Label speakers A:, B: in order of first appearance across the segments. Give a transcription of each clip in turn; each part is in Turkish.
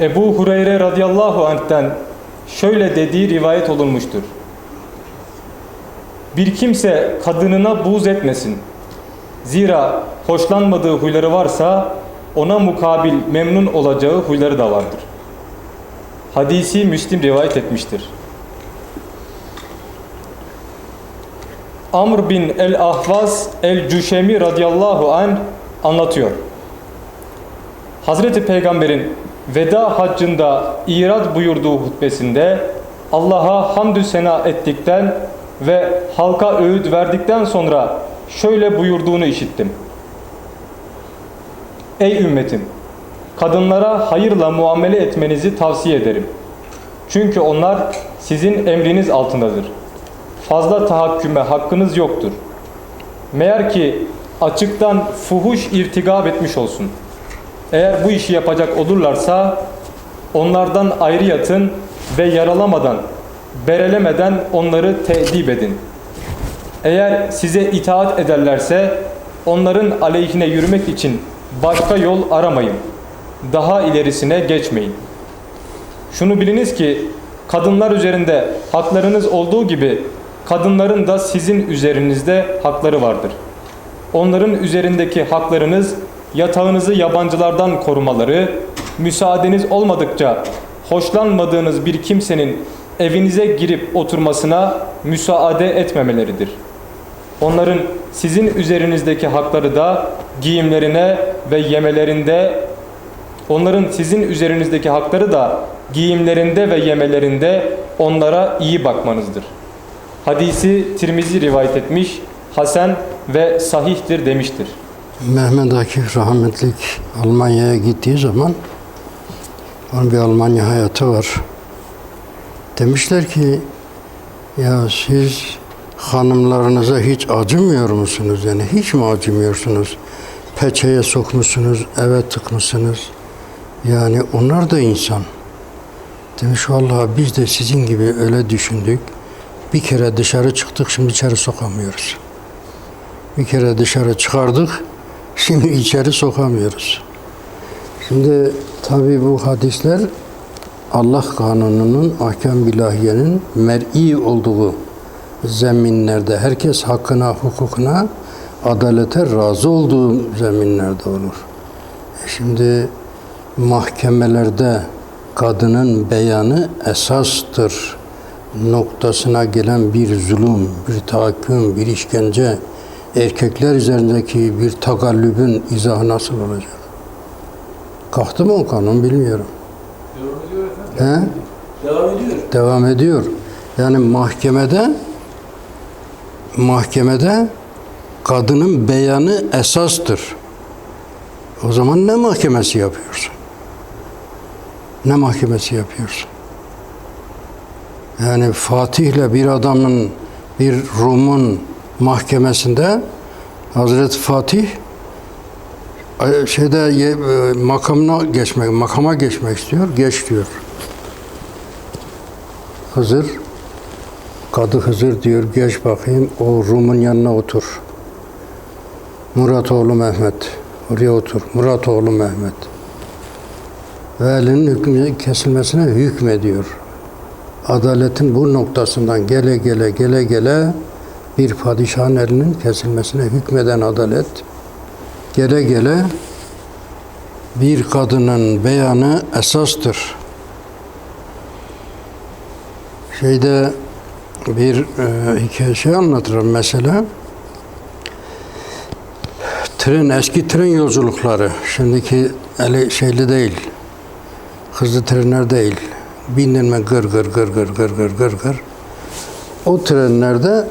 A: Ebu Hureyre radıyallahu anh'ten şöyle dediği rivayet olunmuştur. Bir kimse kadınına buğz etmesin. Zira hoşlanmadığı huyları varsa ona mukabil memnun olacağı huyları da vardır. Hadisi Müslim rivayet etmiştir. Amr bin el-Ahvaz el-Cüşemi radıyallahu anh anlatıyor. Hazreti Peygamber'in veda haccında irad buyurduğu hutbesinde Allah'a hamdü sena ettikten ve halka öğüt verdikten sonra şöyle buyurduğunu işittim. Ey ümmetim! Kadınlara hayırla muamele etmenizi tavsiye ederim. Çünkü onlar sizin emriniz altındadır. Fazla tahakküme hakkınız yoktur. Meğer ki açıktan fuhuş irtigap etmiş olsun. Eğer bu işi yapacak olurlarsa onlardan ayrı yatın ve yaralamadan, berelemeden onları tedip edin. Eğer size itaat ederlerse onların aleyhine yürümek için başka yol aramayın. Daha ilerisine geçmeyin. Şunu biliniz ki kadınlar üzerinde haklarınız olduğu gibi kadınların da sizin üzerinizde hakları vardır. Onların üzerindeki haklarınız yatağınızı yabancılardan korumaları, müsaadeniz olmadıkça hoşlanmadığınız bir kimsenin evinize girip oturmasına müsaade etmemeleridir. Onların sizin üzerinizdeki hakları da giyimlerine ve yemelerinde onların sizin üzerinizdeki hakları da giyimlerinde ve yemelerinde onlara iyi bakmanızdır. Hadisi Tirmizi rivayet etmiş, Hasan ve sahihtir demiştir.
B: Mehmet Akif rahmetlik Almanya'ya gittiği zaman onun bir Almanya hayatı var. Demişler ki ya siz hanımlarınıza hiç acımıyor musunuz? Yani hiç mi acımıyorsunuz? Peçeye sokmuşsunuz, eve tıkmışsınız. Yani onlar da insan. Demiş vallahi biz de sizin gibi öyle düşündük. Bir kere dışarı çıktık şimdi içeri sokamıyoruz. Bir kere dışarı çıkardık şimdi içeri sokamıyoruz. Şimdi tabi bu hadisler Allah kanununun, ahkam ilahiyenin mer'i olduğu zeminlerde herkes hakkına, hukukuna, adalete razı olduğu zeminlerde olur. E Şimdi mahkemelerde kadının beyanı esastır noktasına gelen bir zulüm, bir tahakküm, bir işkence, erkekler üzerindeki bir tagallübün izahı nasıl olacak? Kalktı mı o kanun bilmiyorum.
C: Devam ediyor efendim.
B: He?
C: Devam ediyor.
B: devam ediyor. Yani mahkemede mahkemede kadının beyanı esastır. O zaman ne mahkemesi yapıyorsun? Ne mahkemesi yapıyorsun? Yani Fatih'le bir adamın, bir Rum'un mahkemesinde Hazreti Fatih e, şeyde e, makamına geçmek, makama geçmek istiyor, geç diyor. Hızır, Kadı Hızır diyor, geç bakayım o Rum'un yanına otur. Muratoğlu Mehmet, oraya otur. Muratoğlu Mehmet. Ve elinin hükmü kesilmesine hükmediyor. Adaletin bu noktasından gele gele gele gele bir padişahın elinin kesilmesine hükmeden adalet gele gele bir kadının beyanı esastır. Şeyde bir e, hikaye şey anlatırım mesela. Tren, eski tren yolculukları, şimdiki eli şeyli değil, hızlı trenler değil. Bindirme gır gır gır gır gır gır gır gır. O trenlerde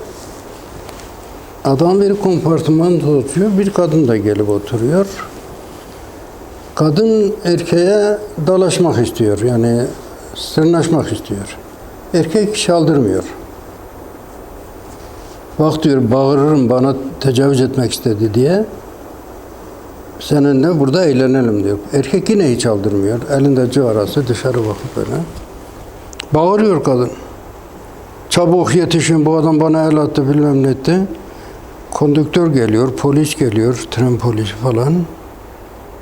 B: adam bir kompartmanda oturuyor, bir kadın da gelip oturuyor. Kadın erkeğe dalaşmak istiyor, yani sırnaşmak istiyor. Erkek çaldırmıyor. Bak diyor bağırırım bana tecavüz etmek istedi diye. Seninle burada eğlenelim diyor. Erkek yine hiç aldırmıyor. Elinde civarası dışarı bakıp böyle. Bağırıyor kadın. Çabuk yetişin bu adam bana el attı bilmem ne etti. Kondüktör geliyor, polis geliyor, tren polisi falan.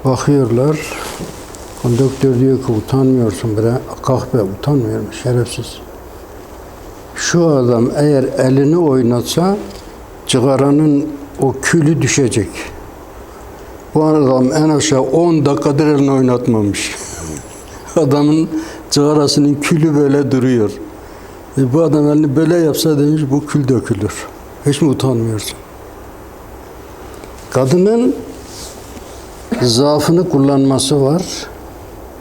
B: Bakıyorlar. Konduktör diyor ki utanmıyorsun bre. Kahpe utanmıyorum şerefsiz. Şu adam eğer elini oynatsa cigaranın o külü düşecek. Bu adam en aşağı 10 dakikadır elini oynatmamış. Adamın cigarasının külü böyle duruyor. E bu adam elini böyle yapsa demiş bu kül dökülür. Hiç mi utanmıyorsun? Kadının zaafını kullanması var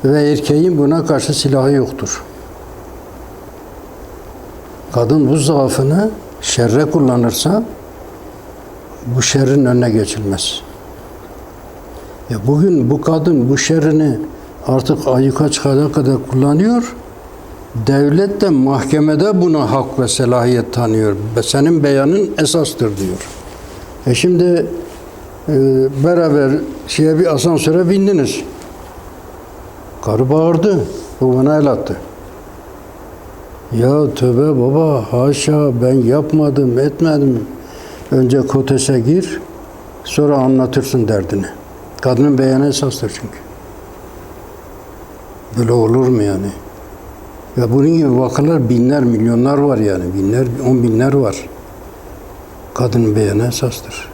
B: ve erkeğin buna karşı silahı yoktur. Kadın bu zaafını şerre kullanırsa bu şerrin önüne geçilmez. Ya bugün bu kadın bu şerrini artık ayyuka çıkacak kadar kullanıyor. Devlet de mahkemede buna hak ve selahiyet tanıyor. Senin beyanın esastır diyor. E şimdi e, beraber şeye bir asansöre bindiniz. Karı bağırdı. Bu bana el attı. Ya tövbe baba haşa ben yapmadım etmedim. Önce kotese gir sonra anlatırsın derdini. Kadının beyanı esastır çünkü. Böyle olur mu yani? Ya bunun gibi vakalar binler, milyonlar var yani. Binler, on binler var. Kadının beyanı esastır.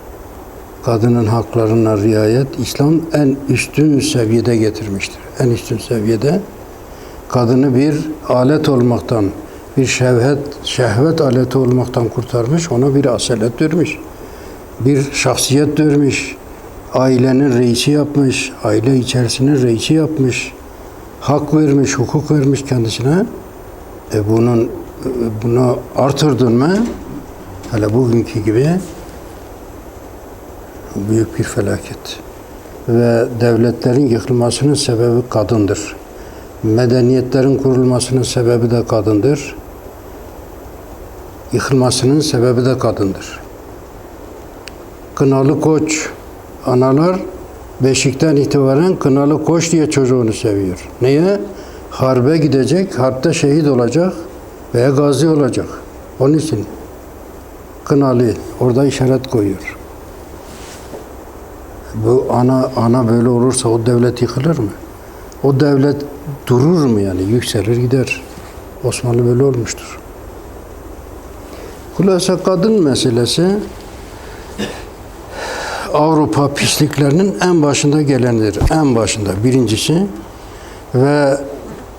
B: Kadının haklarına riayet İslam en üstün seviyede getirmiştir. En üstün seviyede kadını bir alet olmaktan, bir şehvet, şehvet aleti olmaktan kurtarmış, ona bir asalet vermiş. Bir şahsiyet vermiş. Ailenin reisi yapmış, aile içerisinin reisi yapmış. Hak vermiş, hukuk vermiş kendisine. E bunun e, bunu artırdın mı? Hele bugünkü gibi büyük bir felaket. Ve devletlerin yıkılmasının sebebi kadındır. Medeniyetlerin kurulmasının sebebi de kadındır. Yıkılmasının sebebi de kadındır. Kınalı koç analar beşikten itibaren kınalı koç diye çocuğunu seviyor. Niye? Harbe gidecek, harpte şehit olacak veya gazi olacak. Onun için kınalı orada işaret koyuyor. Bu ana ana böyle olursa o devlet yıkılır mı? O devlet durur mu yani? Yükselir gider. Osmanlı böyle olmuştur. Kulasa kadın meselesi Avrupa pisliklerinin en başında gelendir. En başında birincisi ve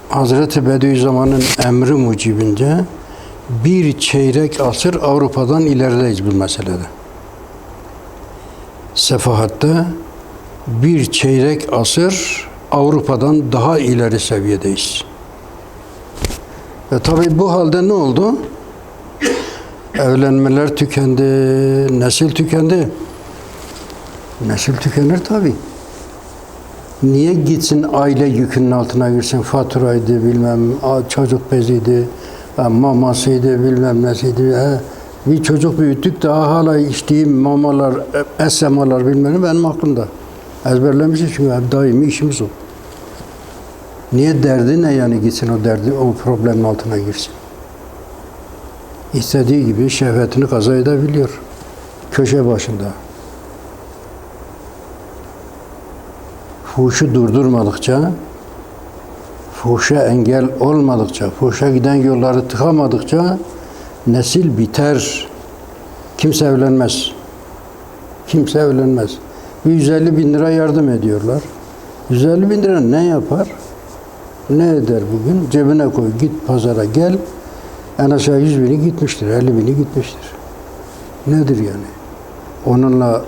B: Hazreti Bediüzzaman'ın emri mucibince bir çeyrek asır Avrupa'dan ilerideyiz bu meselede. Sefahatte bir çeyrek asır Avrupa'dan daha ileri seviyedeyiz. Ve tabi bu halde ne oldu? Evlenmeler tükendi, nesil tükendi. Nesil tükenir tabi. Niye gitsin aile yükünün altına girsin? Faturaydı bilmem, çocuk beziydi, mamasıydı bilmem nesiydi. He. Bir çocuk büyüttük daha hala içtiğim mamalar, esemalar bilmem benim aklımda. Ezberlemişiz çünkü daimi işimiz o. Niye derdi ne yani gitsin o derdi, o problemin altına girsin? İstediği gibi şehvetini kaza edebiliyor. Köşe başında. fuhuşu durdurmadıkça, fuhuşa engel olmadıkça, fuhuşa giden yolları tıkamadıkça nesil biter. Kimse evlenmez. Kimse evlenmez. Bir 150 bin lira yardım ediyorlar. 150 bin lira ne yapar? Ne eder bugün? Cebine koy, git pazara gel. En aşağı 100 bini gitmiştir, 50 bini gitmiştir. Nedir yani? Onunla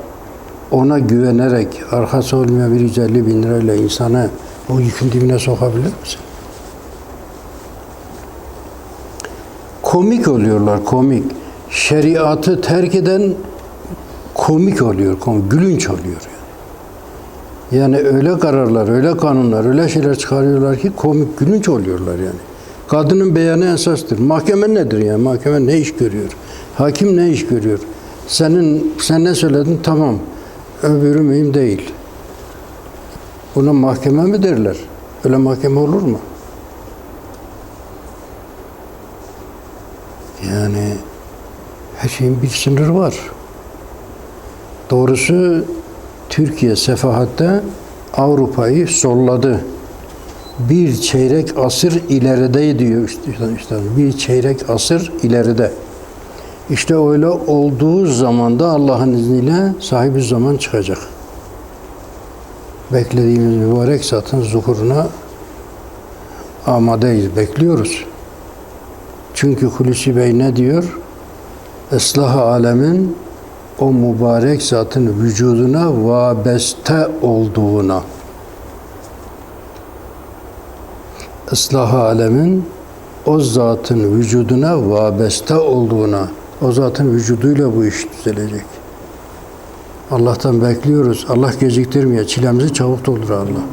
B: ona güvenerek arkası olmayan bir 150 bin lirayla insanı o yükün dibine sokabilir misin? Komik oluyorlar, komik. Şeriatı terk eden komik oluyor, komik, gülünç oluyor. Yani. öyle kararlar, öyle kanunlar, öyle şeyler çıkarıyorlar ki komik, gülünç oluyorlar yani. Kadının beyanı esastır. Mahkeme nedir yani? Mahkeme ne iş görüyor? Hakim ne iş görüyor? Senin sen ne söyledin? Tamam. Öbürü mühim değil. Buna mahkeme mi derler? Öyle mahkeme olur mu? Yani her şeyin bir sınırı var. Doğrusu Türkiye sefahatte Avrupa'yı solladı. bir çeyrek asır ileride diyor işte, bir çeyrek asır ileride. İşte öyle olduğu zaman da Allah'ın izniyle sahibi zaman çıkacak. Beklediğimiz mübarek zatın zuhuruna amadeyiz, bekliyoruz. Çünkü Hulusi Bey ne diyor? Islah alemin o mübarek zatın vücuduna vabeste olduğuna. Islah alemin o zatın vücuduna vabeste olduğuna. O zatın vücuduyla bu iş düzelecek. Allah'tan bekliyoruz. Allah geciktirmiyor. Çilemizi çabuk doldur Allah.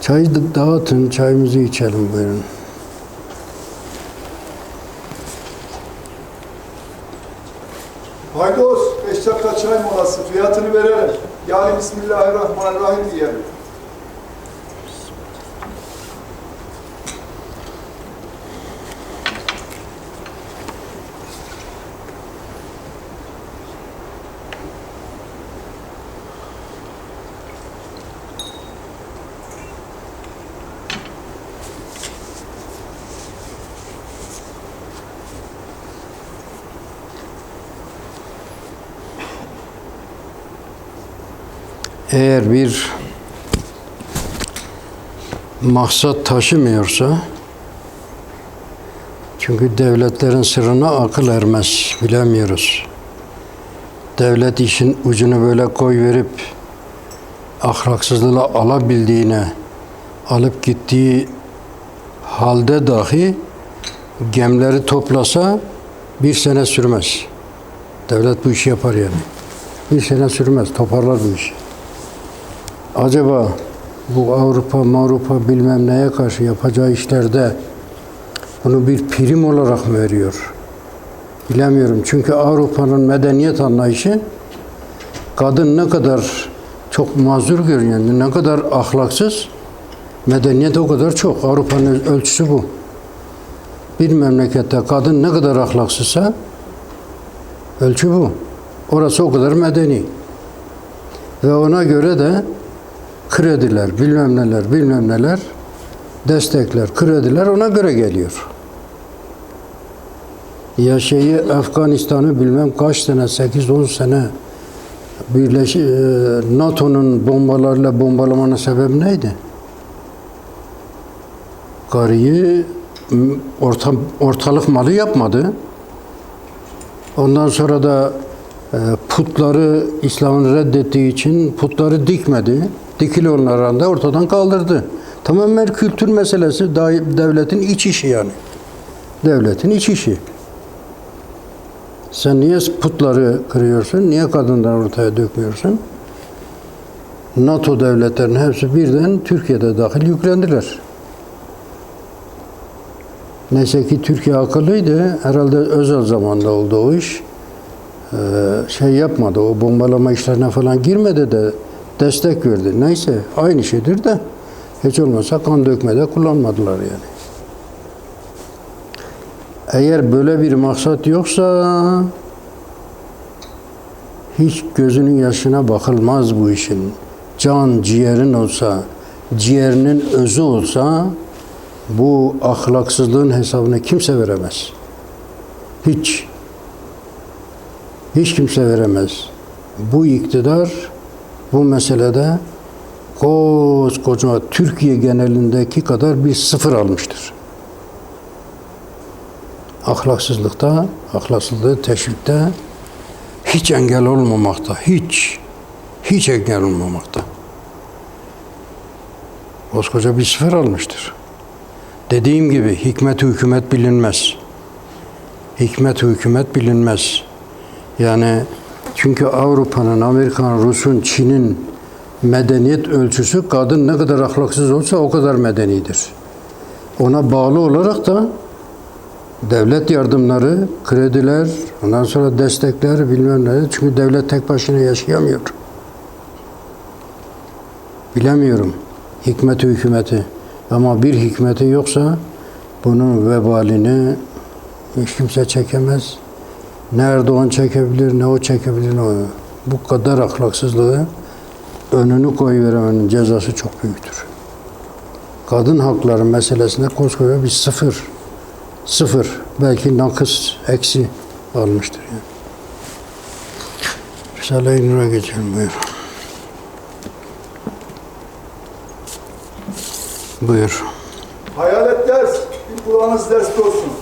B: Çayı da- dağıtın, çayımızı içelim buyurun.
D: Haydos, beş dakika çay molası, fiyatını verelim. Yani Bismillahirrahmanirrahim diyelim.
B: Eğer bir maksat taşımıyorsa çünkü devletlerin sırrına akıl ermez, bilemiyoruz. Devlet işin ucunu böyle koy verip ahlaksızlığa alabildiğine alıp gittiği halde dahi gemleri toplasa bir sene sürmez. Devlet bu işi yapar yani. Bir sene sürmez, toparlar bu işi. Acaba bu Avrupa, Avrupa bilmem neye karşı yapacağı işlerde bunu bir prim olarak mı veriyor? Bilemiyorum. Çünkü Avrupa'nın medeniyet anlayışı kadın ne kadar çok mazur görünüyor, ne kadar ahlaksız, medeniyet o kadar çok. Avrupa'nın ölçüsü bu. Bir memlekette kadın ne kadar ahlaksızsa ölçü bu. Orası o kadar medeni. Ve ona göre de krediler, bilmem neler, bilmem neler, destekler, krediler ona göre geliyor. Ya şeyi Afganistan'ı bilmem kaç sene, 8-10 sene Birleş, e, NATO'nun bombalarla bombalamanın sebebi neydi? Karıyı orta, ortalık malı yapmadı. Ondan sonra da e, putları İslam'ın reddettiği için putları dikmedi. Dikili onların da ortadan kaldırdı. Tamamen kültür meselesi devletin iç işi yani. Devletin iç işi. Sen niye putları kırıyorsun? Niye kadınları ortaya dökmüyorsun? NATO devletlerinin hepsi birden Türkiye'de dahil yüklendiler. Neyse ki Türkiye akıllıydı. Herhalde özel zamanda oldu o iş. Ee, şey yapmadı, o bombalama işlerine falan girmedi de destek verdi. Neyse aynı şeydir de hiç olmazsa kan dökmede kullanmadılar yani. Eğer böyle bir maksat yoksa hiç gözünün yaşına bakılmaz bu işin. Can ciğerin olsa, ciğerinin özü olsa bu ahlaksızlığın hesabını kimse veremez. Hiç. Hiç kimse veremez. Bu iktidar bu meselede koskoca Türkiye genelindeki kadar bir sıfır almıştır. Ahlaksızlıkta, ahlaksızlığı teşvikte hiç engel olmamakta, hiç, hiç engel olmamakta. Koskoca bir sıfır almıştır. Dediğim gibi hikmet hükümet bilinmez. Hikmet hükümet bilinmez. Yani çünkü Avrupa'nın, Amerika'nın, Rus'un, Çin'in medeniyet ölçüsü kadın ne kadar ahlaksız olsa o kadar medenidir. Ona bağlı olarak da devlet yardımları, krediler, ondan sonra destekler bilmem ne. Çünkü devlet tek başına yaşayamıyor. Bilemiyorum hikmeti hükümeti. Ama bir hikmeti yoksa bunun vebalini hiç kimse çekemez. Ne Erdoğan çekebilir, ne o çekebilir, ne o. Bu kadar ahlaksızlığı önünü koyuveremenin cezası çok büyüktür. kadın hakları meselesinde koskoca bir sıfır. Sıfır. Belki nakıs, eksi almıştır. Yani. Risale-i Nur'a geçelim buyur. Buyur.
D: Hayalet ders, bir kulağınız derste olsun.